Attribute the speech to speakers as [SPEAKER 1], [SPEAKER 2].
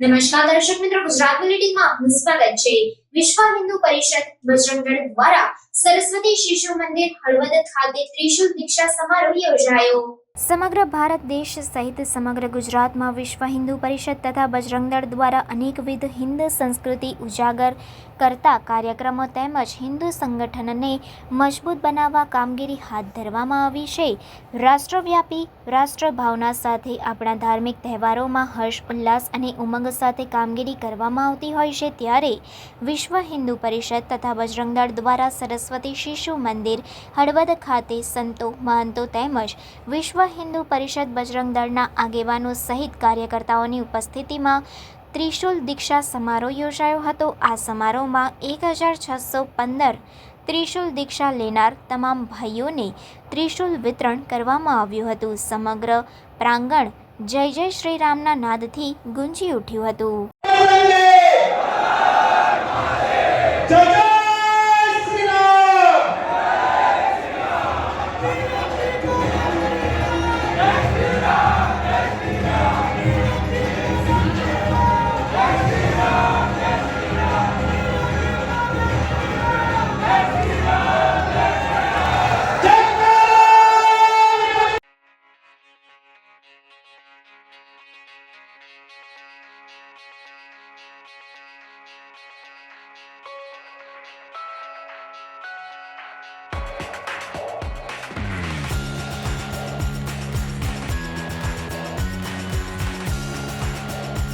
[SPEAKER 1] નમસ્કાર દર્શક મિત્રો, ગુજરાત બુલેટિનમાં આપનું સ્વાગત છે. વિશ્વ હિન્દુ પરિષદ બજરંગ દ્વારા સરસ્વતી શિશુ મંદિર હળવદ ખાતે ત્રિશુલ દીક્ષા સમારોહ યોજાયો. સમગ્ર ભારત દેશ સહિત સમગ્ર ગુજરાતમાં વિશ્વ હિન્દુ પરિષદ તથા બજરંગદળ દ્વારા અનેકવિધ હિન્દ સંસ્કૃતિ ઉજાગર કરતા કાર્યક્રમો તેમજ હિન્દુ સંગઠનને મજબૂત બનાવવા કામગીરી હાથ ધરવામાં આવી છે. રાષ્ટ્રવ્યાપી રાષ્ટ્રભાવના સાથે આપણા ધાર્મિક તહેવારોમાં હર્ષ ઉલ્લાસ અને ઉમંગ સાથે કામગીરી કરવામાં આવતી હોય છે ત્યારે વિશ્વ હિન્દુ પરિષદ તથા બજરંગદળ દ્વારા સરસ્વતી શિશુ મંદિર, હળવદ ખાતે સંતો, મહંતો તેમજ વિશ્વ હિન્દુ પરિષદ બજરંગ દળના આગેવાનો સહિત કાર્યકર્તાઓની ઉપસ્થિતિમાં ત્રિશુલ દીક્ષા સમારોહ યોજાયો હતો. આ સમારોહમાં એક હજાર છસો પંદર ત્રિશુલ દીક્ષા લેનાર તમામ ભાઈઓને ત્રિશુલ વિતરણ કરવામાં આવ્યું હતું. સમગ્ર પ્રાંગણ જય જય શ્રી રામના નાદથી ગુંજી ઉઠ્યું હતું.